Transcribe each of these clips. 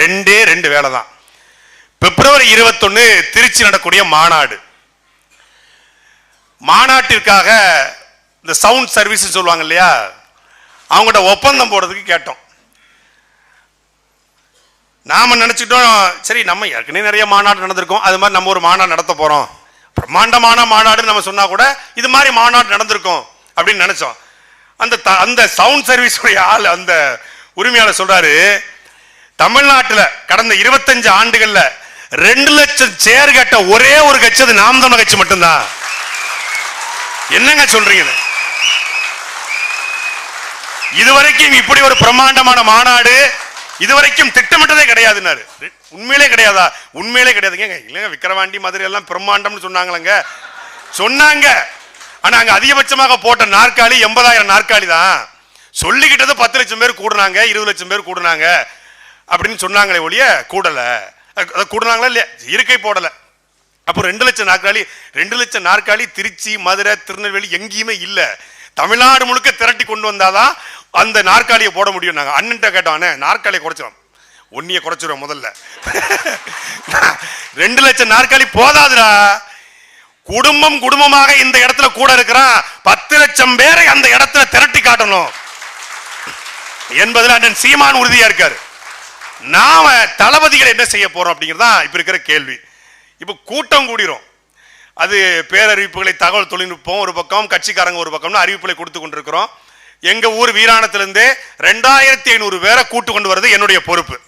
ரெண்டே ரெண்டு வேலை தான் பிப்ரவரி இருபத்தொன்னு திருச்சி நடக்கூடிய மாநாடு. மாநாட்டிற்காக இந்த சவுண்ட் சர்வீஸ் சொல்லுவாங்க இல்லையா? அவங்கள்ட்ட ஒப்பந்தம் போடுறதுக்கு கேட்டோம். நாம நினைச்சிட்டோம் சரி நம்ம ஏற்கனவே நிறைய மாநாடு நடந்திருக்கோம். அது மாதிரி நம்ம ஒரு மாநாடு நடத்த போறோம். பிரம்மாண்டமான மாநாடுன்னு நம்ம சொன்னா கூட இது மாதிரி மாநாடு நடந்திருக்கும் அப்படின்னு நினைச்சோம். அந்த அந்த சவுண்ட் சர்வீஸ் ஆள் அந்த உரிமையாளர் சொல்றாரு தமிழ்நாட்டுல கடந்த இருபத்தஞ்சு ஆண்டுகள்ல ரெண்டு லட்சம் சேர் கட்ட ஒரே ஒரு கட்சி அது நாம் தமிழ் கட்சி மட்டும்தான். என்னங்க சொல்றீங்க இதுவரைக்கும் இப்படி ஒரு பிரம்மாண்டமான மாநாடு இதுவரைக்கும் திட்டமிட்டதே கிடையாதுன்னாரு. உண்மையிலே கிடையாதா? உண்மையிலே கிடையாதுங்க. இல்லைங்க விக்கிரவாண்டி மதுரை எல்லாம் பிரம்மாண்டம்னு சொன்னாங்களங்க. சொன்னாங்க. ஆனா அங்க அதிகபட்சமாக போட்ட நாற்காலி எண்பதாயிரம் நாற்காலி தான். சொல்லிக்கிட்டது பத்து லட்சம் பேர் கூடுனாங்க இருபது லட்சம் பேர் கூடுனாங்க. அப்படின்னு சொன்னாங்களே ஒழிய கூடலை. அது- கூடுனாங்களா இல்லையா? இருக்கை போடல. அப்போ ரெண்டு லட்சம் நாற்காலி ரெண்டு லட்சம் நாற்காலி திருச்சி மதுரை திருநெல்வேலி எங்கேயுமே இல்ல. தமிழ்நாடு முழுக்க திரட்டி கொண்டு வந்தாதான் அந்த நாற்காலியை போட முடியும் நாங்க. அண்ணன்ட்ட கேட்டோம் நாற்காலியை குறைச்சிடும் ஒன்னிய குறைச்சிடும் முதல்ல. ரெண்டு லட்சம் நாற்காலி போதாதுடா. குடும்பம் குடும்பமாக இந்த இடத்துல கூட இருக்கிறான். பத்து லட்சம் பேரை அந்த இடத்துல திரட்டி காட்டணும். என்பதில் அண்ணன் சீமான் உறுதியா இருக்காரு. நாம தளபதிகள் என்ன செய்ய போறோம் அப்படிங்கிறது தான் இப்ப இருக்கிற கேள்வி. இப்போ கூட்டம் கூடிரும். அது பேரறிவிப்புகளை தகவல் தொழில்நுட்பம் ஒரு பக்கம் கட்சிக்காரங்க ஒரு பக்கம்னு அறிவிப்புகளை கொடுத்து கொண்டிருக்கிறோம். எங்க ஊர் வீராணத்திலிருந்து ரெண்டாயிரத்தி ஐநூறு பேரை கூட்டு கொண்டு வர்றது என்னுடைய பொறுப்பு.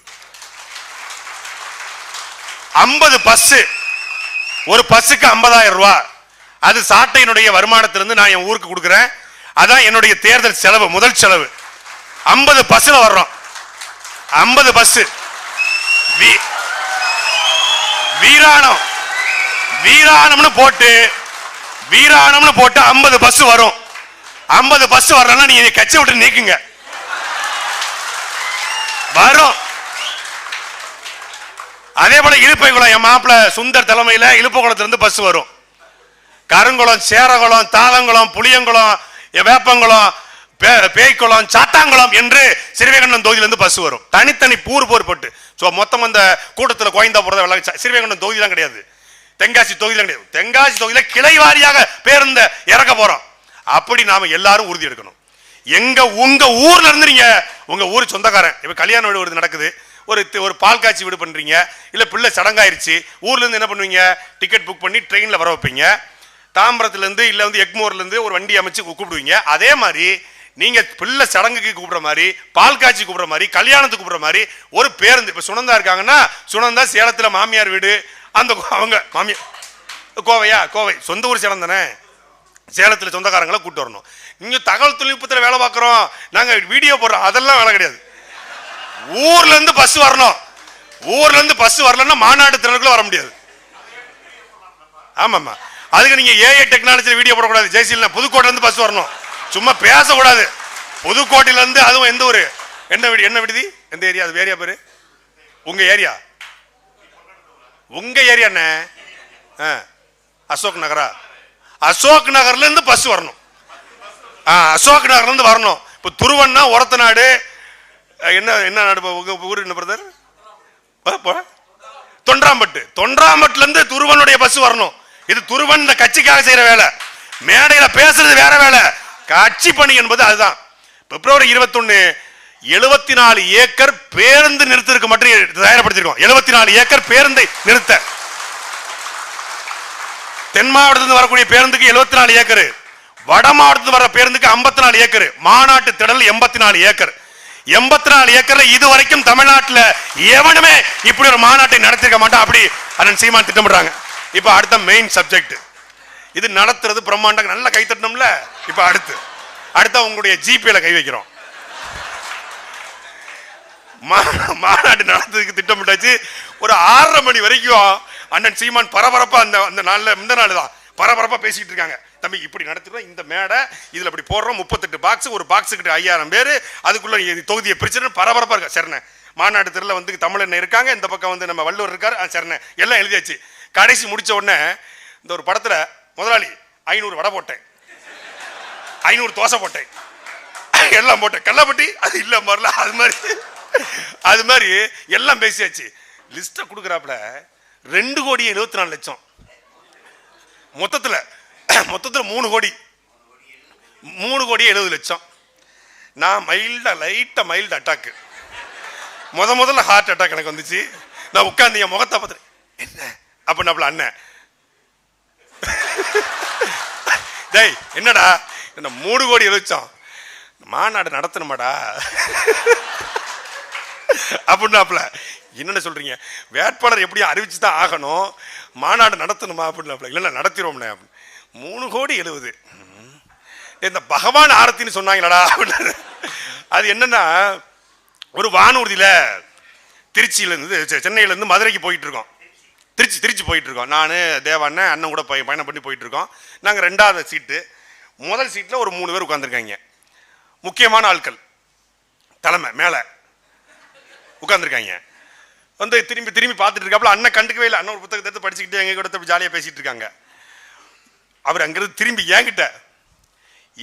ஐம்பது பஸ் ஒரு பஸ்ஸுக்கு ஐம்பதாயிரம் ரூபா. அது சாட்டையினுடைய வருமானத்திலிருந்து நான் என் ஊருக்கு கொடுக்குறேன். அதான் என்னுடைய தேர்தல் செலவு முதல் செலவு. ஐம்பது பஸ்ஸில் வர்றோம். ஐம்பது பஸ் வீராணம். வீராணம்னு போட்டு வீராணம்னு போட்டு ஐம்பது பஸ் வரும். ஐம்பது பஸ் வரலன்னா நீங்க கட்சி விட்டு நீக்குங்க. வரும். அதே போல இழுப்பைக்குளம் என் மாப்பிள்ள சுந்தர் தலைமையில இழுப்பகுளத்துல இருந்து பஸ் வரும். கருங்குளம் சேரகுளம் தாளங்குளம் புளியங்குளம் வேப்பங்குளம் பேய்க்குளம் சாத்தாங்குளம் என்று சிறுவேகண்டம் தொகுதியிலிருந்து பஸ் வரும். தனித்தனி பூர் போர் போட்டு. ஸோ மொத்தம் அந்த கூட்டத்தில் கோயந்தா போறத விளங்க சிறுவேகண்டம் தொகுதிலாம் கிடையாது. தென்காசி தொகுதியில் கிடையாது. தென்காசி தொகுதியில் கிளை வாரியாக பேருந்த இறக்க போகிறோம் அப்படி நாம் எல்லாரும் உறுதி எடுக்கணும். எங்க உங்க ஊர்ல இருந்து நீங்க உங்க ஊர் சொந்தக்காரன் இப்போ கல்யாண வீடு ஒரு நடக்குது. ஒரு ஒரு பால் காய்ச்சி வீடு பண்றீங்க. இல்ல பிள்ளை சடங்காயிருச்சு. ஊர்ல இருந்து என்ன பண்ணுவீங்க? டிக்கெட் புக் பண்ணி ட்ரெயின்ல வர வைப்பீங்க. தாம்பரத்துலேருந்து இல்லை வந்து எக்மோர்லேருந்து ஒரு வண்டி அமைச்சு கூப்பிடுவீங்க. அதே மாதிரி நீங்க பிள்ளை சடங்குக்கு கூப்பிடுற மாதிரி பால் காய்ச்சி கூப்பிடுற மாதிரி கல்யாணத்துக்கு கூப்பிடுற மாதிரி ஒரு பேருந்து இப்ப சுனந்தா இருக்காங்கன்னா சுனந்தா சேலத்துல மாமியார் வீடு அந்த அவங்க மாமியார் கோவையா? கோவை. சொந்த ஊர் சேலம் தானே? சேலத்தில் சொந்தக்காரங்களை கூட்டு வரணும். இங்கே தகவல் தொழில்நுட்பத்தில் வேலை பார்க்குறோம். நாங்க வீடியோ போடுறோம். அதெல்லாம் வேலை கிடையாது. ஊர்ல இருந்து பஸ் வரணும். ஊர்ல இருந்து பஸ் வரலன்னா மாநாடு திறனுக்குள்ள வர முடியாது. ஆமாம்மா. அதுக்கு நீங்க ஏஐ டெக்னாலஜியில் வீடியோ போடக்கூடாது. ஜெய்சீல் புதுக்கோட்டைலேருந்து பஸ் வரணும். சும்மா பேசக்கூடாது. புதுக்கோட்டையில இருந்து அதுவும் எந்த ஊர்? என்ன விடு என்ன விடுதி எந்த ஏரியா? அது ஏரியா பேர்? உங்கள் ஏரியா? உங்கள் ஏரியா என்ன? ஆ, அசோக் நகரா? அசோக் நகர்லேருந்து பஸ் வரணும். ஆ, அசோக் நகர்லேருந்து வரணும். இப்போ துருவன்னா உரத்த நாடு. என்ன என்ன நாடு உங்கள் ஊர் என்ன பிரதர் தொன்றாம்பட்டு. தொன்றாம்பட்டுலேருந்து துருவனுடைய பஸ் வரணும். இது துருவன் இந்த கட்சிக்காக செய்கிற வேலை. மேடையில் பேசுறது வேற வேலை. கட்சி பணி என்பது அதுதான். பிப்ரவரி இருபத்தொன்னு எழுபத்தி நாலு ஏக்கர் பேருந்து நிறுத்தத்துக்கு மட்டும் தயாரப்படுத்திருக்கோம் எழுபத்தி நாலு ஏக்கர் பேருந்தை நிறுத்த. தென் மாவட்டத்திலிருந்து வரக்கூடிய பேருந்துக்கு எழுபத்தி நாலு ஏக்கர் வட மாவட்டத்தில் வர பேருந்துக்கு ஐம்பத்தி நாலு ஏக்கர் மாநாட்டு திடல் எண்பத்தி நாலு ஏக்கர். எண்பத்தி நாலு ஏக்கர்ல இது வரைக்கும் தமிழ்நாட்டுல எவனுமே இப்படி ஒரு மாநாட்டை நடத்திருக்க மாட்டான் அப்படி அண்ணன் சீமான் திட்டமிடுறாங்க. இப்போ அடுத்த மெயின் சப்ஜெக்ட் இது நடத்துறது பிரம்மாண்டம் நல்லா கை தட்டணும்ல? இப்ப அடுத்து. அடுத்த உங்களுடைய ஜிபேல கை வைக்கிறோம். மா- மாநாடு நடத்துறதுக்கு திட்டமிட்டாச்சு. ஒரு ஆறரை மணி வரைக்கும் அண்ணன் சீமான் பரபரப்பா அந்த அந்த நாள்ல இந்த நாள் தான். பரபரப்பா பேசிட்டு இருக்காங்க. தம்பி இப்படி நடத்துறோம் இந்த மேடை இதுல இப்படி போடுறோம் முப்பத்தெட்டு பாக்ஸ் ஒரு பாக்ஸுக்கிட்ட ஐயாயிரம் பேர். அதுக்குள்ள தொகுதியை பிரச்சனை பரபரப்பா இருக்கா சரிண்ணே மாநாடு தெருல வந்து தமிழன் இருக்காங்க. இந்த பக்கம் வந்து நம்ம வள்ளுவர் இருக்காரு. ஆ, எல்லாம் எழுதியாச்சு. கடைசி முடிச்ச உடனே இந்த ஒரு படத்துல முதலாளி ஐநூறு வடை போட்டேன். ஐநூறு தோசை போட்டேன். எல்லாம் போட்டேன். கல்லப்பட்டி? அது இல்லை மாதிரில அது மாதிரி அது மாதிரி எல்லாம் பேசியாச்சு. லிஸ்ட்டை கொடுக்குறாப்புல ரெண்டு கோடி எழுபத்தி நாலு லட்சம். மொத்தத்தில் மொத்தத்தில் மூணு கோடி. மூணு கோடி எழுபது லட்சம். நான் மைல்டா லைட்டா மைல்டு அட்டாக்கு. முத முதல்ல ஹார்ட் அட்டாக் எனக்கு வந்துச்சு. நான் உட்காந்து என் முகத்தை பார்த்துட்டு என்ன? அப்படின்னாப்புல அண்ணன் டேய் என்னடா? என்ன மூணு கோடி எழுச்சோம் மாநாடு நடத்தணுமாடா? அப்படின்னாப்புல என்னென்ன சொல்றீங்க? வேட்பாளர் எப்படியும் அறிவிச்சு தான் ஆகணும். மாநாடு நடத்தணுமா அப்படின்னாப்புல இல்லை நடத்திடுவோம்னே அப்படின்னு. மூணு கோடி எழுபது இந்த பகவான் ஆரத்தின்னு சொன்னாங்களடா அப்படின்னு. அது என்னன்னா ஒரு வானூர்தியில் திருச்சியிலேருந்து சென்னையிலேருந்து மதுரைக்கு போயிட்டு இருக்கோம். திருச்சி திருச்சி போயிட்டுருக்கோம். நான் தேவாண்ணன் அண்ணன் கூட பய பயணம் பண்ணி போயிட்டுருக்கோம். நாங்கள் ரெண்டாவது சீட்டு. முதல் சீட்டில் ஒரு மூணு பேர் உட்காந்துருக்காங்க முக்கியமான ஆட்கள். தலைமை மேலே. உட்காந்துருக்காங்க வந்து திரும்பி திரும்பி பார்த்துட்டு இருக்காப்புல அண்ணன் கண்டுக்கவே இல்லை. அண்ணன் ஒரு புத்தகத்தை எடுத்து படிச்சுக்கிட்டு எங்கள் கூட ஜாலியாக பேசிகிட்டு இருக்காங்க அவர் அங்கேருந்து திரும்பி ஏங்கிட்ட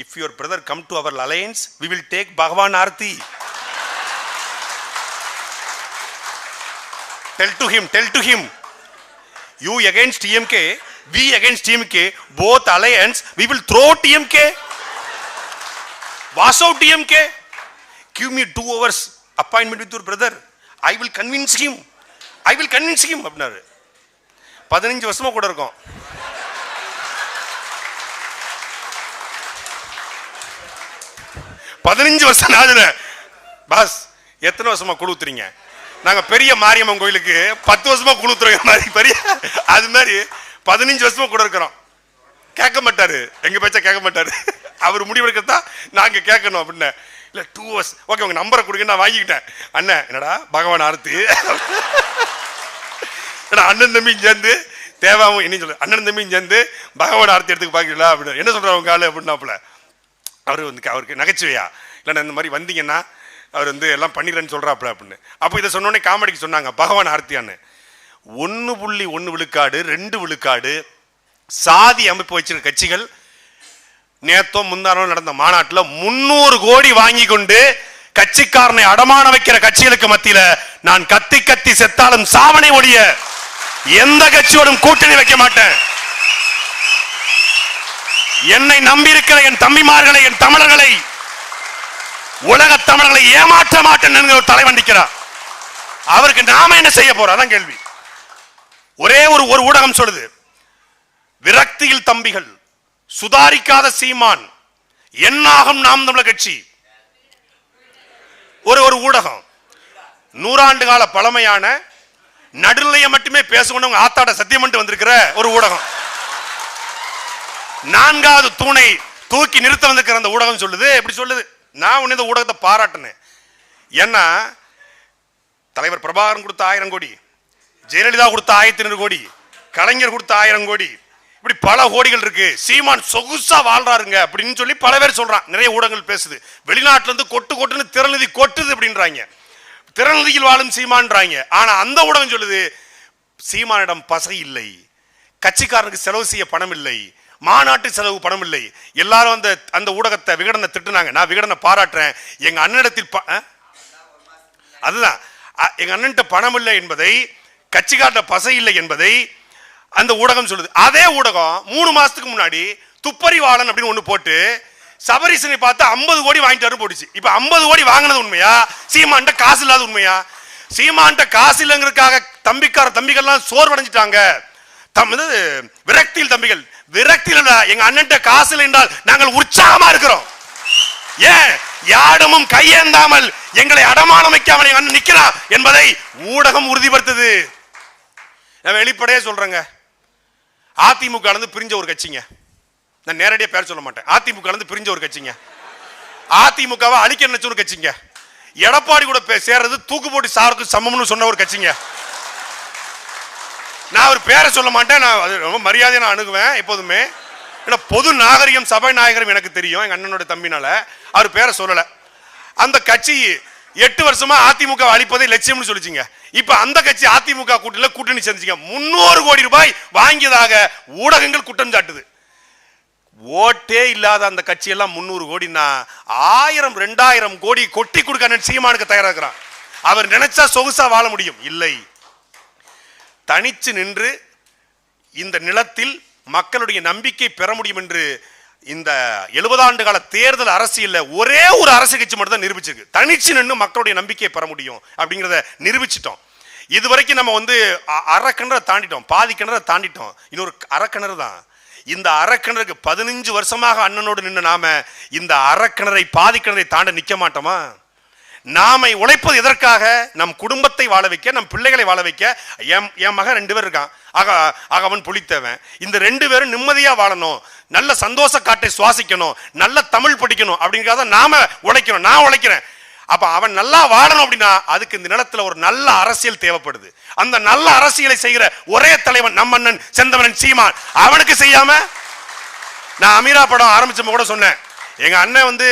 if your brother come to our alliance we will take Bhagavan Aarthi tell to him tell to him you against DMK we against DMK both alliance we will throw DMK was out DMK give me two hours appointment with your brother I will convince him I will convince him அப்படின்னாரு. பதினஞ்சு வருஷமா கூட இருக்கும். பதினஞ்சு வருஷம் ஆகுது pass எத்தனை வருஷமா குழுத்துறீங்க நாங்கள் பெரிய மாரியம்மன் கோயிலுக்கு பத்து வருஷமா குழுத்துறோம் மாதிரி பெரிய அது மாதிரி பதினஞ்சு வருஷமா கூட இருக்கிறோம். கேட்க மாட்டாரு. எங்க பேச்சா கேட்க மாட்டாரு. அவர் முடிவெடுக்கிறதா நாங்க கேட்கணும் அப்படின்னு. இல்ல டூ ஹவர்ஸ் ஓகே உங்க நம்பரை கொடுங்க நான் வாங்கிக்கிட்டேன். அண்ணன் என்னடா பகவான் ஆர்த்தி. ஏன்னா அண்ணன் தம்பியும் சேர்ந்து தேவாவும் என்ன சொல்லு அண்ணன் தம்பியும் சேர்ந்து பகவான் ஆர்த்தி எடுத்துக்க பாக்கிறீங்களா அப்படின்னு. என்ன சொல்றாங்க உங்க ஆளு அப்படின்னாப்புல. அவர் வந்து அவருக்கு நகைச்சுவையா? இல்லைன்னா இந்த மாதிரி வந்தீங்கன்னா அவர் வந்து எல்லாம் பண்ணிடுறேன்னு சொல்கிறாப்புல அப்படின்னு. அப்போ இதை சொன்னோடனே காமெடிக்கு சொன்னாங்க பகவான் ஆர்த்தியான்னு. ஒன்று புள்ளி ஒன்று விழுக்காடு ரெண்டு விழுக்காடு சாதி அமைப்பு வச்சிருக்க கட்சிகள் நேத்தோ முந்தானோ நடந்த மாநாட்டில் முன்னூறு கோடி வாங்கி கொண்டு கட்சிக்காரனை அடமான வைக்கிற கட்சிகளுக்கு மத்தியில நான் கத்தி கத்தி செத்தாலும் சாவனை ஒழிய எந்த கட்சியோடும் கூட்டணி வைக்க மாட்டேன். என்னை நம்பியிருக்கிற என் தம்பிமார்களை என் தமிழர்களை உலக தமிழர்களை ஏமாற்ற மாட்டேன் என்கிற ஒரு தலைவன் நிற்கிறார். அவருக்கு நாம என்ன செய்ய போறோம்? அதான் கேள்வி. ஒரே ஒரு ஒரு ஊடகம் சொல்லுது. விரக்தியில் தம்பிகள் சுதாரிக்காத சீமான் என்னாகும் நாம் தமிழர் கட்சி? ஒரு ஒரு ஊடகம். நூறாண்டு கால பழமையான நடுநிலையை மட்டுமே பேசணும் ஆத்தாட சத்தியம் வந்திருக்கிற ஒரு ஊடகம். நான்காவது தூணை தூக்கி நிறுத்த வந்திருக்கிற அந்த ஊடகம் சொல்லுது. எப்படி சொல்லுது? நான் ஒன்று இந்த ஊடகத்தை பாராட்டினேன். ஏன்னா தலைவர் பிரபாகரன் கொடுத்த ஆயிரம் கோடி ஜெயலலிதா கொடுத்த ஆயிரத்தி ஐநூறு கோடி கலைஞர் கொடுத்த ஆயிரம் கோடி இப்படி பல கோடிகள் இருக்கு. சீமான் சொகுசா வாழ்றாருங்க அப்படின்னு சொல்லி பல பேர் சொல்றான். நிறைய ஊடகங்கள் பேசுது. வெளிநாட்டுல இருந்து கொட்டு கொட்டுன்னு திறநிதி கொட்டுது அப்படின்றாங்க. திறநிதியில் வாழும் சீமான்றாங்க. ஆனா அந்த ஊடகம் சொல்லுது சீமானிடம் பசை இல்லை. கட்சிக்காரனுக்கு செலவு செய்ய பணம் இல்லை. மாநாட்டு செலவு பணம் இல்லை எல்லாரும் அந்த அந்த ஊடகத்தை விகடனை திட்டுனாங்க. நான் விகடனை பாராட்டுறேன். எங்கள் அண்ணனிடத்தில் ப- அதுதான். எங்கள் அண்ணன்ட்ட பணம் இல்லை என்பதை கட்சிக்காரட்ட பசை இல்லை என்பதை அந்த ஊடகம் சொல்லுது. அதே ஊடகம் மூணு மாதத்துக்கு முன்னாடி துப்பறிவாளன் அப்படின்னு ஒன்று போட்டு சபரிசனை பார்த்து ஐம்பது கோடி வாங்கிட்டாரு போட்டுச்சு. இப்போ ஐம்பது கோடி வாங்கினது உண்மையா? சீமான்ட்ட காசு இல்லாத உண்மையா? சீமான்ட்ட காசு இல்லைங்கிறதுக்காக தம்பிக்கார தம்பிகள்லாம் சோர்வடைஞ்சிட்டாங்க. தம் இது விரக்தியில் தம்பிகள். விரக்தியில் எங்க அண்ணன்ட்ட காசு இல்லை என்றால் நாங்கள் உற்சாகமா இருக்கிறோம். ஏன்? யாடமும் கையேந்தாமல் எங்களை அடமானம் வைக்காமல் எங்க அண்ணன் நிக்கிறான் என்பதை ஊடகம் உறுதிப்படுத்துது. நான் வெளிப்படையே சொல்றேங்க. அதிமுக பிரிஞ்ச ஒரு கட்சிங்க. நான் நேரடியாக பேர் சொல்ல மாட்டேன். அதிமுக பிரிஞ்ச ஒரு கட்சிங்க. அதிமுகவை அழிக்க நினைச்ச ஒரு கட்சிங்க. எடப்பாடி கூட பே- சேர்றது தூக்கு போட்டு சாருக்கு சமம்னு சொன்ன ஒரு கட்சிங்க. நான் ஒரு பேரை சொல்ல மாட்டேன். நான் அது ரொம்ப மரியாதையை நான் அணுகுவேன் எப்போதுமே. ஏன்னா பொது நாகரிகம் சபை நாயகரும் எனக்கு தெரியும் எங்கள் அண்ணனோட தம்பினால. அவர் பேரை சொல்லலை. அந்த கட்சி எட்டு வருஷமா அதிமுக அழிப்பதை லட்சியம்னு சொல்லிச்சிங்க. இப்ப அந்த கட்சி அதிமுக கூட்டணியில கூட்டணி செஞ்சுங்க. முன்னூறு கோடி ரூபாய் வாங்கியதாக ஊடகங்கள் குற்றம் சாட்டுது. ஓட்டே இல்லாத அந்த கட்சியெல்லாம் முந்நூறு கோடினா ஆயிரம் ரெண்டாயிரம் கோடி கொட்டி கொடுக்க சீமானுக்கு தயாராக இருக்கிறான். அவர் நினைச்சா சொகுசா வாழ முடியும். இல்லை. தனிச்சு நின்று இந்த நிலத்தில் மக்களுடைய நம்பிக்கை பெற முடியும் என்று இந்த 70 ஆண்டு கால தேர்தல் அரசியல்ல ஒரே ஒரு அரசு கட்சி மட்டும் தான் நிரூபிச்சிருக்கு. தனிச்சு நின்று மக்களுடைய நம்பிக்கையை பெற முடியும் அப்படிங்கிறத நிரூபிச்சிட்டோம். இதுவரைக்கும் நம்ம வந்து அ- தாண்டிட்டோம். பாதி கிணறை தாண்டிட்டோம். இன்னொரு அறக்கிணறு தான். இந்த அறக்கிணறுக்கு பதினஞ்சு வருஷமாக அண்ணனோடு நின்று நாம இந்த அறக்கிணறை பாதி கிணறை தாண்ட நிற்க மாட்டோமா? நாம உழைப்பது எதற்காக? நம் குடும்பத்தை வாழ வைக்க நம் பிள்ளைகளை வாழ வைக்க. என் என் மகன் ரெண்டு பேர் இருக்கான். ஆக ஆக அவன் புளித்தவன் இந்த ரெண்டு பேரும் நிம்மதியாக வாழணும். நல்ல சந்தோஷ காட்டை சுவாசிக்கணும். நல்ல தமிழ் படிக்கணும். அப்படிங்கிறத நாம உழைக்கணும். நான் உழைக்கிறேன். அப்போ அவன் நல்லா வாழணும் அப்படின்னா அதுக்கு இந்த நிலத்தில் ஒரு நல்ல அரசியல் தேவைப்படுது. அந்த நல்ல அரசியலை செய்கிற ஒரே தலைவன் நம்ம அண்ணன் செந்தவனன் சீமான். அவனுக்கு செய்யாம நான் அமீரா படம் ஆரம்பிச்சப்ப கூட சொன்னேன். எங்கள் அண்ணன் வந்து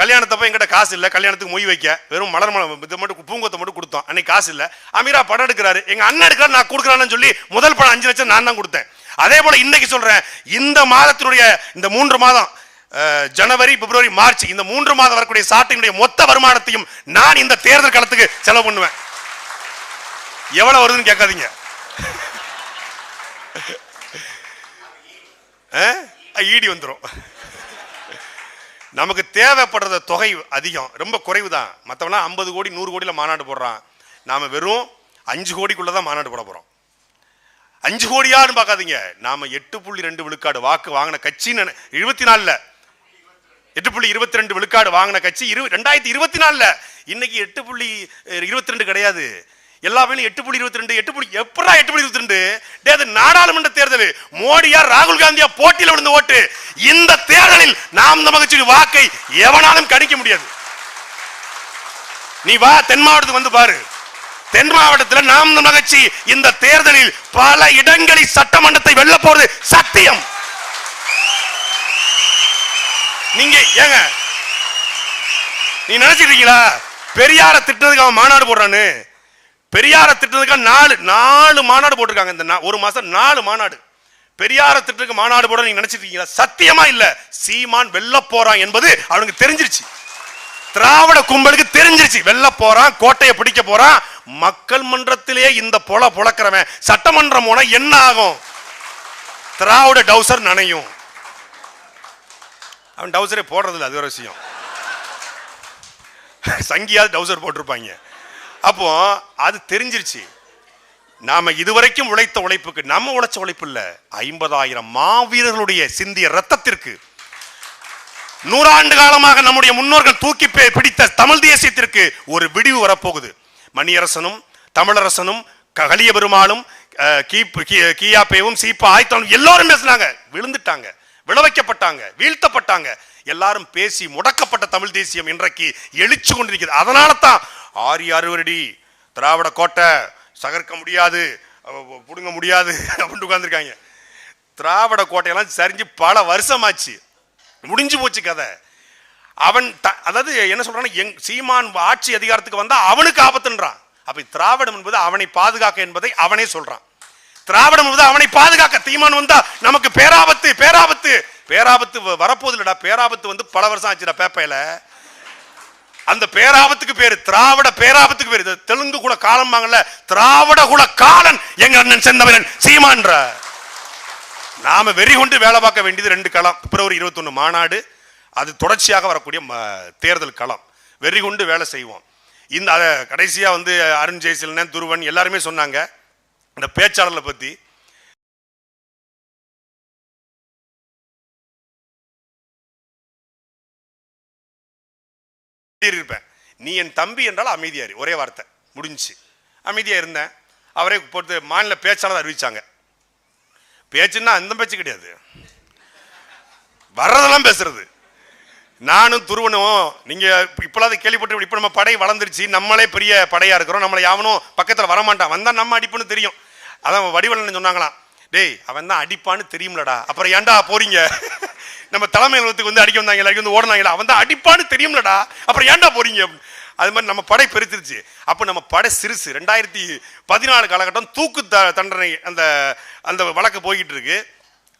கல்யாணத்தப்ப எங்கிட்ட காசு இல்லை கல்யாணத்துக்கு மொய் வைக்க. வெறும் மலர் மலம் இது மட்டும் பூங்கத்தை மட்டும் கொடுத்தோம். அன்னைக்கு காசு இல்லை. அமீரா படம் எடுக்கிறாரு. எங்கள் அண்ணன் எடுக்கிறார் நான் கொடுக்குறான்னு சொல்லி முதல் படம் அஞ்சு லட்சம் நான் தான் கொடுத்தேன். அதே போல் இன்னைக்கு சொல்கிறேன் இந்த மாதத்தினுடைய இந்த மூன்று மாதம் ஜனவரி பிப்ரவரி மார்ச் இந்த மூன்று மாதம் வரக்கூடிய சாட்டினுடைய மொத்த வருமானத்தையும் நான் இந்த தேர்தல் காலத்துக்கு செலவு பண்ணுவேன். எவ்வளோ வருதுன்னு கேட்காதீங்க. ஈடி வந்துடும் நமக்கு தேவைப்படுற தொகை அதிகம் ரொம்ப குறைவு தான் மற்றவனா ஐம்பது கோடி நூறு கோடியில் மாநாடு போடுறான். நாம வெறும் அஞ்சு கோடிக்குள்ளே தான் மாநாடு போட போகிறோம் அஞ்சு கோடியான்னு பார்க்காதீங்க. நாம எட்டு புள்ளி ரெண்டு விழுக்காடு வாக்கு வாங்கின கட்சின்னு இருபத்தி நாலில். எட்டு புள்ளி இருபத்தி ரெண்டு விழுக்காடு வாங்கின கட்சி இரு ரெண்டாயிரத்தி இருபத்தி நாலில். இன்னைக்கு எட்டு புள்ளி இருபத்தி ரெண்டு கிடையாது. எல்லா வேலையும் எட்டு புள்ளி இருபத்தி ரெண்டு எட்டு புள்ளி எப்படா எட்டு புள்ளி இருபத்தி ரெண்டு? அது நாடாளுமன்ற தேர்தல். மோடியா ராகுல் காந்தியா போட்டியில் விழுந்த ஓட்டு. இந்த தேர்தலில் நாம் நமக்கு வாக்கை எவனாலும் கணிக்க முடியாது. நீ வா தென் மாவட்டத்துக்கு வந்து பாரு. தென் மாவட்டத்தில் நாம் நகர்ச்சி இந்த தேர்தலில் பல இடங்களில் சட்டமன்றத்தை வெல்ல போறது சத்தியம். நீங்க ஏங்க நீ நினைச்சிட்டு இருக்கீங்களா? பெரியார திட்டத்துக்கு அவன் மாநாடு போடுறான்னு. பெரியார திட்டத்துக்கு நாலு நாலு மாநாடு போட்டிருக்காங்க இந்த ஒரு மாசம் நாலு மாநாடு. பெரியார திட்டத்துக்கு மாநாடு போட நீங்க நினைச்சிட்டு சத்தியமா இல்ல. சீமான் வெல்ல போறான் என்பது அவனுக்கு தெரிஞ்சிருச்சு. திராவிட கும்பலுக்கு தெரிஞ்சிருச்சு. வெல்ல போறான் கோட்டையை பிடிக்க போறான். மக்கள் மன்றத்திலே இந்த பொல பொழக்கிறவன். சட்டமன்றம் போனா என்ன ஆகும்? திராவிட டவுசர் நனையும். அவன் டவுசரே போடுறதில்ல அது ஒரு விஷயம். சங்கியாவது டவுசர் போட்டிருப்பாங்க. அப்போ அது தெரிஞ்சிருச்சு. நாம இதுவரைக்கும் உழைத்த உழைப்புக்கு நம்ம உழைச்ச உழைப்பு இல்ல. ஐம்பதாயிரம் மாவீரர்களுடைய சிந்திய ரத்தத்திற்கு நூறாண்டு காலமாக நம்முடைய முன்னோர்கள் தூக்கி பிடித்த தமிழ் தேசியத்திற்கு ஒரு விடிவு வரப்போகுது. மணியரசனும் தமிழரசனும் க- கலிய பெருமாளும் அஹ், சீப்பா ஆயத்தாலும் எல்லாரும் பேசினாங்க. விழுந்துட்டாங்க விளைவைக்கப்பட்டாங்க வீழ்த்தப்பட்டாங்க. எல்லாரும் பேசி முடக்கப்பட்ட தமிழ் தேசியம் இன்றைக்கு எழுச்சி கொண்டிருக்கிறது அதனால தான் ஆரி அறுவரடி. திராவிட கோட்டை. சகர்க்க முடியாது. பிடுங்க முடியாது. அப்படின்ட்டு உட்காந்துருக்காங்க திராவிட கோட்டையெல்லாம் சரிஞ்சு பல வருஷமாச்சு. முடிஞ்சு போச்சு கதை. அவன் த- அதாவது என்ன சொல்கிறான்னா எங் சீமான் ஆட்சி அதிகாரத்துக்கு வந்தால் அவனுக்கு ஆபத்துன்றான். அப்போ திராவிடம் என்பது அவனை பாதுகாக்க என்பதை அவனே சொல்கிறான் திராவிடம் என்பது அவனை பாதுகாக்க. தீமான் வந்தால் நமக்கு பேராபத்து பேராபத்து. பேராபத்து வ- பேராபத்து வந்து பல வருஷம் ஆச்சுடா பேப்பையில். அந்த பேராபத்துக்கு பேரு திராவிட பேராபத்துக்கு பேரு. இது தெலுங்கு கூட காலம் வாங்கல. திராவிட குல காலன் எங்க அண்ணன் செந்தமிழன். சீமான்ற நாம வெறி கொண்டு வேலை பார்க்க வேண்டியது ரெண்டு களம். பிப்ரவரி 21 மாநாடு. அது தொடர்ச்சியாக வரக்கூடிய ம- தேர்தல் களம். வெறி கொண்டு வேலை செய்வோம். இந்த அதை கடைசியா வந்து அருண் ஜெயசீலன் துருவன் எல்லாருமே சொன்னாங்க. இந்த பேச்சாளர்களை பற்றி இருப்பேன் நீ என் தம்பி என்றால் அமைதியாரு. ஒரே வார்த்தை. முடிஞ்சுச்சு. அமைதியா இருந்தேன். அவரே போட்டு மாநில பேச்சாளர் அறிவிச்சாங்க. பேச்சுன்னா அந்த பேச்சு கிடையாது. வர்றதெல்லாம் பேசுறது. நானும் துருவனும் நீங்க இப்பளாவது கேள்விப்பட்டு இப்ப நம்ம படை வளர்ந்துருச்சு. நம்மளே பெரிய படையா இருக்கிறோம். நம்மளை யாவனும் பக்கத்துல வரமாட்டான். வந்தா நம்ம அடிப்புன்னு தெரியும். அதான் வடிவலன்னு சொன்னாங்களாம். டேய் அவன் தான் அடிப்பான்னு தெரியும்லடா. அப்புறம் ஏன்டா போறீங்க? நம்ம தலைமை அலுவலகத்துக்கு வந்து அடிக்க வந்தாங்க எல்லாருக்கும் வந்து ஓடுனாங்களா அவன் தான் அடிப்பான்னு தெரியும்லடா. அப்புறம் ஏன்டா போறீங்க? அது மாதிரி நம்ம படை பெருத்துருச்சு. அப்போ நம்ம படை சிறுசு ரெண்டாயிரத்தி பதினாலு காலகட்டம் தூக்கு த- தண்டனை அந்த அந்த வழக்கு போய்கிட்டு இருக்கு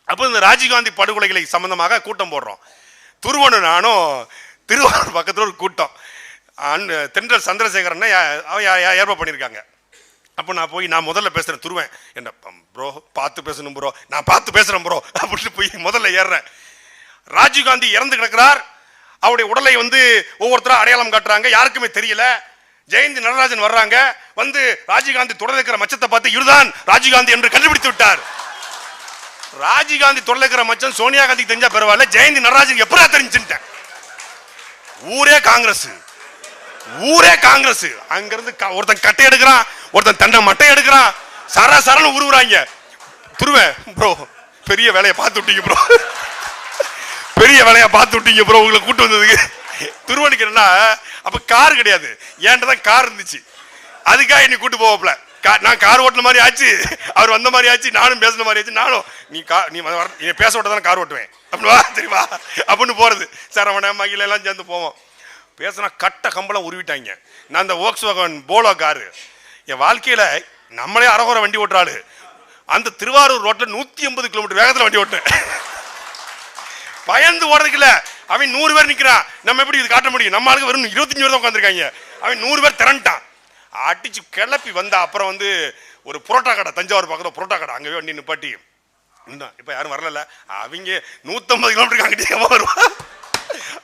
அப்போ இந்த ராஜீவ்காந்தி படுகொலைகளை சம்பந்தமாக கூட்டம் போடுறோம். துருவனு நானும் திருவாரூர் பக்கத்தில் ஒரு கூட்டம். அன் தென்றல் சந்திரசேகரனை யா- ஏற்பாடு பண்ணியிருக்காங்க. அப்போ நான் போய் நான் முதல்ல பேசுகிறேன் துருவேன். என்ன ப்ரோ பார்த்து பேசணும் ப்ரோ நான் பார்த்து பேசுகிறேன் ப்ரோ அப்படின்னு போய் முதல்ல ஏறுறேன். ராஜீவ்காந்தி இறந்து கிடக்கிறார். அவருடைய உடலை வந்து ஒவ்வொருத்தரும் அடையாளம் காட்டுறாங்க. யாருக்குமே தெரியல. ஜெயந்தி நடராஜன் வர்றாங்க. வந்து ராஜீவ்காந்தி தொடர் இருக்கிற மச்சத்தை பார்த்து இதுதான் ராஜீவ்காந்தி என்று கண்டுபிடித்து விட்டார். ராஜீவ்காந்தி தொடர் இருக்கிற மச்சம் சோனியா காந்தி தெரிஞ்சா பரவாயில்ல. ஜெயந்தி நடராஜன் எப்படா தெரிஞ்சுட்டேன் ஊரே காங்கிரஸ். ஊரே காங்கிரஸ். அங்கிருந்து க- ஒருத்தன் கட்டை எடுக்கிறான். ஒருத்தன் தண்டை மட்டை எடுக்கிறான். சர சரன்னு உருவுறாங்க. துருவே ப்ரோ பெரிய வேலையை பார்த்து விட்டீங்க ப்ரோ பெரிய வேலையா பார்த்து விட்டீங்க ப்ரோ உங்களை கூட்டு வந்ததுக்கு. துருவணிக்கிறேன்னா அப்ப கார் கிடையாது. ஏன்ட்ட தான் கார் இருந்துச்சு. அதுக்காக என்னை கூட்டு போவப்பல. நான் கார் ஓட்டின மாதிரி ஆச்சு. அவர் வந்த மாதிரி ஆச்சு நானும் பேசுன மாதிரி ஆச்சு. நானும் நீ கா நீ வர நீ பேச விட்ட தானே கார் ஓட்டுவேன். அப்படின்னு வா தெரியுமா அப்படின்னு போறது. சரவண மகிழ எல்லாம் சேர்ந்து போவோம். பேசினா கட்ட கம்பளம் உருவிட்டாங்க. நான் அந்த ஓக்ஸ் வகன் போலோ காரு என் வாழ்க்கையில நம்மளே அரகுற வண்டி ஓட்டுறாள் அந்த திருவாரூர் ரோட்டில் நூற்றி ஐம்பது கிலோமீட்டர் வேகத்தில் வண்டி ஓட்டேன் பயந்து ஓடுறதுக்கு இல்ல அவன் நூறு பேர் நிக்கிறான். நம்ம எப்படி இது காட்ட முடியும்? நம்ம ஆளுக்கு வெறும் இருபத்தஞ்சு பேர் தான் உட்காந்துருக்காங்க அவன் நூறு பேர் திரண்டான். அடிச்சு கிளப்பி வந்தா அப்புறம் வந்து ஒரு புரோட்டா கடை தஞ்சாவூர் பக்கத்தில் புரோட்டா கடை. அங்கே வண்டி நிப்பாட்டி. இன்னும் இப்போ யாரும் வரல அவங்க நூற்றம்பது கிலோமீட்டருக்கு அங்கிட்டே வருவான்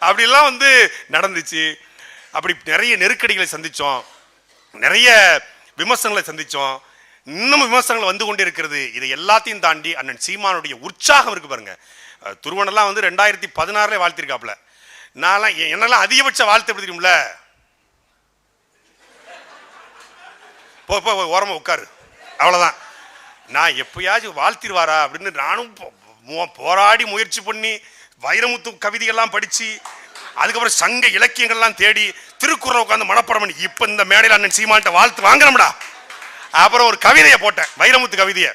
அப்படிலாம் வந்து நடந்துச்சு. அப்படி நிறைய நெருக்கடிகளை சந்தித்தோம் நிறைய விமர்சனங்களை சந்தித்தோம் இன்னும் விமர்சனங்கள் வந்து கொண்டு இருக்கிறது இதை எல்லாத்தையும் தாண்டி அண்ணன் சீமானுடைய உற்சாகம் இருக்கு பாருங்க. துருவனெல்லாம் வந்து ரெண்டாயிரத்தி பதினாறுல வாழ்த்திருக்காப்புல. நான்லாம் என்னெல்லாம் அதிகபட்ச வாழ்த்து எப்படி தெரியும்ல? போ போ ஓரமா உட்காரு. அவ்வளவுதான். நான் எப்பயாச்சும் வாழ்த்திருவாரா அப்படின்னு நானும் போ- போராடி முயற்சி பண்ணி வைரமுத்து கவிதைகள்லாம் படிச்சு அதுக்கப்புறம் சங்க இலக்கியங்கள்லாம் தேடி திருக்குறள் உட்காந்து மனப்படம் பண்ணி இப்ப இந்த மேடையில் அண்ணன் சீமான்ட்ட வாழ்த்து வாங்குறோம்டா அப்புறம் ஒரு கவிதையை போட்டேன். வைரமுத்து கவிதையை.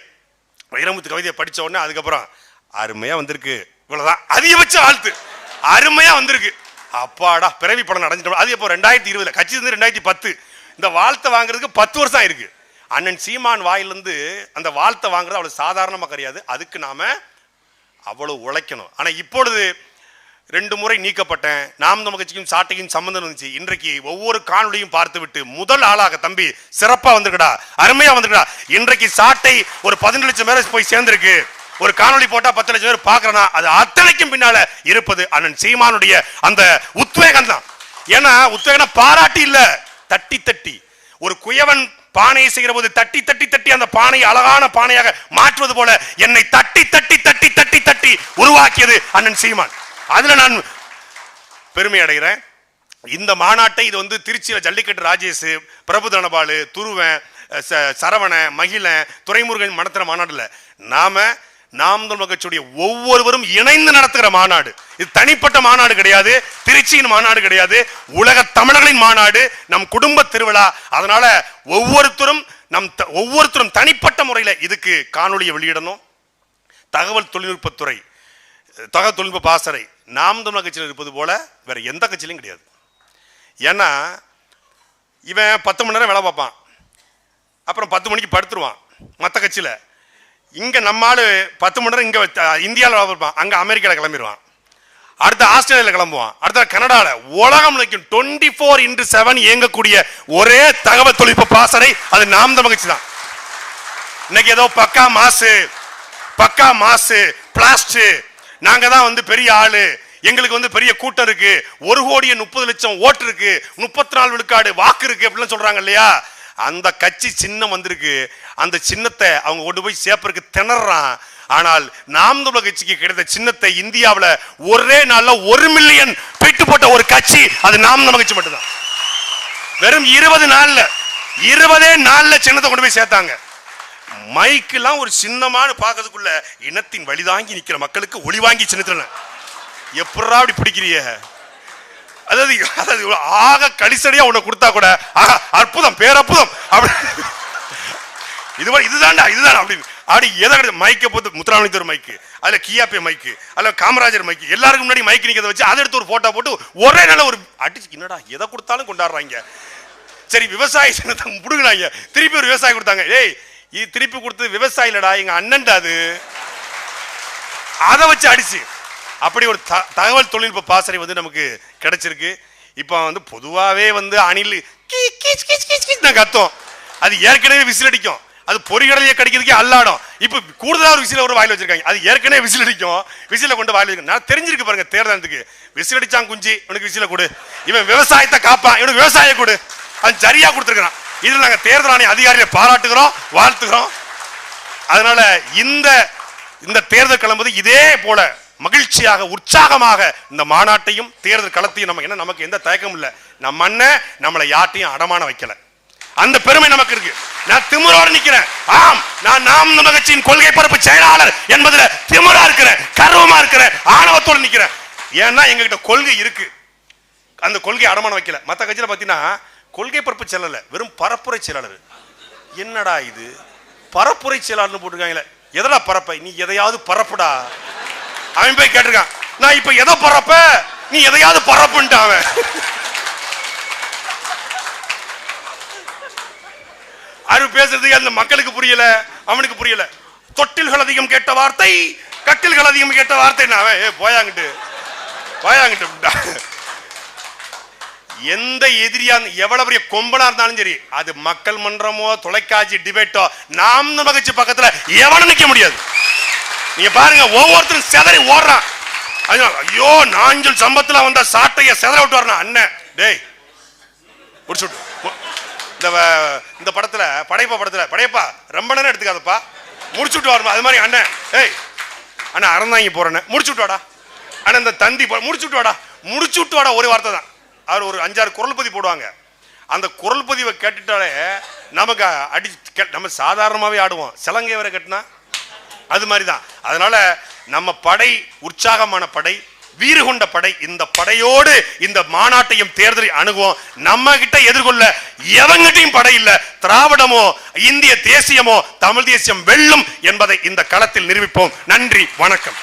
வைரமுத்து கவிதையை படித்த உடனே அதுக்கப்புறம் அருமையாக வந்திருக்கு. இவ்வளோதான் அதிகபட்ச வாழ்த்து அருமையாக வந்திருக்கு. அப்பாடா பிறவி படம் நடந்துட்டோம் அது இப்போ ரெண்டாயிரத்தி இருபதுல. கட்சி இருந்து ரெண்டாயிரத்தி பத்து. இந்த வாழ்த்தை வாங்குறதுக்கு பத்து வருஷம் ஆயிருக்கு. அண்ணன் சீமான் வாயிலிருந்து அந்த வாழ்த்தை வாங்குறது அவ்வளோ சாதாரணமாக கிடையாது. அதுக்கு நாம் அவ்வளோ உழைக்கணும். ஆனால் இப்பொழுது ரெண்டு முறை நீக்கப்பட்டேன். நாம் நமக்கட்சிக்கும் சாட்டையும் சம்மந்தம் இருந்துச்சு. இன்றைக்கு ஒவ்வொரு காணொலியும் பார்த்து விட்டு முதல் ஆளாக தம்பி சிறப்பாக வந்திருக்கடா அருமையாக வந்திருக்கடா. இன்றைக்கு சாட்டை ஒரு பதினெட்டு லட்சம் பேர் போய் சேர்ந்திருக்கு. ஒரு காணொளி போட்டா பத்து லட்சம் பேர் பார்க்கறனா? அது அத்தனைக்கும் பின்னால இருப்பது அண்ணன் சீமானுடைய அந்த உத்வேகம் தான். ஏன்னா உத்வேகம் பாராட்டி இல்ல தட்டி தட்டி. ஒரு குயவன் பானையை செய்கிற போது தட்டி தட்டி தட்டி அந்த பானையை அழகான பானையாக மாற்றுவது போல என்னை தட்டி தட்டி தட்டி தட்டி தட்டி உருவாக்கியது அண்ணன் சீமான். அதில் நான் பெருமை அடைகிறேன். இந்த மாநாட்டை இது வந்து திருச்சியில் ஜல்லிக்கட்டு ராஜேஷ் பிரபு தனபாலு துருவன் ச- சரவண மகிழன் துரைமுருகன் நடத்துகிற மாநாடு இல்ல. நாம நாம் தமிழர் கட்சியுடைய ஒவ்வொருவரும் இணைந்து நடத்துகிற மாநாடு. இது தனிப்பட்ட மாநாடு கிடையாது திருச்சியின் மாநாடு கிடையாது உலக தமிழர்களின் மாநாடு நம் குடும்ப திருவிழா. அதனால ஒவ்வொருத்தரும் நம் த- ஒவ்வொருத்தரும் தனிப்பட்ட முறையில் இதுக்கு காணொலியை வெளியிடணும். தகவல் தொழில்நுட்பத்துறை தொழில்நுட்ப பாசறை நாம் தமிழர் கட்சியில் இருப்பது போல வேறு எந்த கட்சியிலையும் கிடையாது. ஏன்னா இவன் பத்து மணி நேரம் வேலை பார்ப்பான். அப்புறம் பத்து மணிக்கு படுத்துருவான். மற்ற கட்சியில். இங்கே நம்ம ஆளு பத்து மணி நேரம் இங்கே இந்தியாவில் வேலை பார்ப்பான். அங்கே அமெரிக்காவில் கிளம்பிடுவான் அடுத்து ஆஸ்திரேலியாவில் கிளம்புவான். அடுத்த கனடாவில் உலகம் நிற்கும் டுவெண்ட்டி ஃபோர் இன்ட்டு செவன் இயங்கக்கூடிய ஒரே தகவல் தொழில்நுட்ப பாசறை அது நாம் தமிழ் கட்சி தான். இன்னைக்கு ஏதோ பக்கா மாசு பக்கா மாசு பிளாஸ்டிக் நாங்க தான் வந்து பெரிய ஆளு. எங்களுக்கு வந்து பெரிய கூட்டம் இருக்கு. ஒரு கோடியே முப்பது லட்சம் ஓட்டு இருக்கு. முப்பத்தி நாலு விழுக்காடு வாக்கு இருக்கு அப்படின்னு சொல்றாங்க இல்லையா? அந்த கட்சி சின்னம் வந்திருக்கு. அந்த சின்னத்தை அவங்க கொண்டு போய் சேப்பருக்கு திணறான். ஆனால் நாம் தமிழக கட்சிக்கு கிடைத்த சின்னத்தை இந்தியாவில் ஒரே நாளில் ஒரு மில்லியன் பெட்டு போட்ட ஒரு கட்சி அது நாம் தமிழக கட்சி மட்டும்தான். வெறும் இருபது நாளில் இருபதே நாளில் சின்னத்தை கொண்டு போய் சேர்த்தாங்க. மைக்கெல்லாம் ஒரு சின்னமான பார்க்கறதுக்குள்ள இனத்தின் வழிதாங்கி நிற்கிற மக்களுக்கு ஒளி வாங்கி சின்னத்துல எப்படா அப்படி பிடிக்கிறிய அதாவது அதாவது ஆக கடிசடியா உன்னை கொடுத்தா கூட ஆகா அற்புதம் பேரற்புதம். அப்படி. இது இதுதான்டா இதுதான் அப்படின்னு. அப்படி எதை கிடையாது மைக்கை போட்டு முத்துராமலிங்கர் மைக்கு அதில் கியாப்பே மைக்கு அதில் காமராஜர் மைக்கு எல்லாருக்கும் முன்னாடி மைக்கு நிற்கிறத வச்சு அதை எடுத்து ஒரு ஃபோட்டோ போட்டு ஒரே நல்ல ஒரு அடிச்சு என்னடா எதை கொடுத்தாலும் கொண்டாடுறாங்க. சரி விவசாய சின்னத்தை புடுங்கினாங்க திருப்பி ஒரு விவசாயி கொடுத்தாங்க. ஏய் இது திருப்பி கொடுத்தது விவசாயிலடா எங்க அண்ணன்டா அது. அதை வச்சு அடிச்சு. அப்படி ஒரு த- தகவல் தொழில்நுட்ப பாசறை வந்து நமக்கு கிடைச்சிருக்கு. இப்போ வந்து பொதுவாகவே வந்து அணில் கீ கீச் கீச் கீச் கீச் அது ஏற்கனவே விசில் அடிக்கும். அது பொறிகடலையே கடிக்கிறதுக்கே அல்லாடும். இப்போ கூடுதலாக ஒரு விசில ஒரு வாயில் வச்சிருக்காங்க. அது ஏற்கனவே விசில் அடிக்கும். விசில கொண்டு வாயில் வச்சிருக்கோம் நான் தெரிஞ்சிருக்கு பாருங்க தேர்தலுக்கு. விசில் அடிச்சான் குஞ்சு இவனுக்கு விசில கொடு. இவன் விவசாயத்தை காப்பான் இவனுக்கு விவசாயம் கொடு. அது சரியா கொடுத்துருக்கான் இதில் நாங்கள் தேர்தல் ஆணைய அதிகாரியை பாராட்டுகிறோம் வாழ்த்துகிறோம். அதனால இந்த இந்த தேர்தல் கிளம்புது இதே போல மகிழ்ச்சியாக உற்சாகமாக இந்த மாநாட்டையும் தேர்தல் களத்தையும் நம்ம என்ன நமக்கு எந்த தயக்கமும் இல்லை. நம்ம அண்ணன் நம்மளை யார்ட்டையும் அடமான வைக்கல. அந்த பெருமை நமக்கு இருக்கு. நான் திமுறோடு நிக்கிறேன். ஆம் நான் நாம் நம்ம கட்சியின் கொள்கை பரப்பு செயலாளர் என்பதுல திமுறா இருக்கிறேன் கர்வமா இருக்கிறேன் ஆணவத்தோடு நிக்கிறேன். ஏன்னா எங்ககிட்ட கொள்கை இருக்கு. அந்த கொள்கை அடமான வைக்கல. மற்ற கட்சியில பார்த்தீங்கன்னா கொள்கை பரப்பு செயலாளர் வெறும் பரப்புரை செயலாளர். என்னடா இது? பரப்புரை செயலாளர்னு போட்டிருக்காங்களே. எதடா பரப்ப? நீ எதையாவது பரப்புடா. அவன் போய் கேட்டிருக்கான் நான் இப்ப எதை பரப்ப? நீ எதையாவது பரப்புன்ட்டு அவன். அது பேசுறதுக்கு அந்த மக்களுக்கு புரியல அவனுக்கு புரியல. தொட்டில்கள் அதிகம் கேட்ட வார்த்தை கட்டில்கள் அதிகம் கேட்ட வார்த்தை நான் அவன் ஏ போயாங்கிட்டு போயாங்கிட்டு. எந்த எதிரியா எவ்வளவு பெரிய கொம்பனா இருந்தாலும் சரி அது மக்கள் மன்றமோ தொலைக்காட்சி டிபேட்டோ நாம் மகிழ்ச்சி பக்கத்துல எவனும் நிக்க முடியாது. நீங்க பாருங்க ஒவ்வொருத்தரும் செதறி ஓடுறான். ஐயோ, நாஞ்சல் சம்பத்துல வந்த சாட்டைய செதற விட்டு வரணும் அண்ணன் டேய் முடிச்சு விட்டு இந்த வ- இந்த படத்துல படைப்பா படத்துல படையப்பா ரொம்ப நேரம் எடுத்துக்காதப்பா. முடிச்சு விட்டு வரணும். அது மாதிரி அண்ணன் டேய் அண்ணா அறந்தாங்க போறேன்னு. முடிச்சு விட்டு வாடா. அண்ணா இந்த தந்தி முடிச்சு விட்டு வாடா. முடிச்சு விட்டு வாடா ஒரு வார்த்தை தான். அவர் ஒரு அஞ்சாறு குரல் பதிவு போடுவாங்க. அந்த குரல் பதிவை கேட்டுட்டாலே நமக்கு அடி நம்ம சாதாரணமாகவே ஆடுவோம். சிலங்கை வரை கட்டினா? அது மாதிரி தான் அதனால நம்ம படை உற்சாகமான படை வீறு கொண்ட படை இந்த படையோடு இந்த மாநாட்டையும் தேர்தலை அணுகுவோம். நம்ம கிட்ட எதிர்கொள்ள எவங்கிட்டையும் படை இல்ல. திராவிடமோ இந்திய தேசியமோ தமிழ் தேசியம் வெல்லும் என்பதை இந்த களத்தில் நிரூபிப்போம். நன்றி வணக்கம்.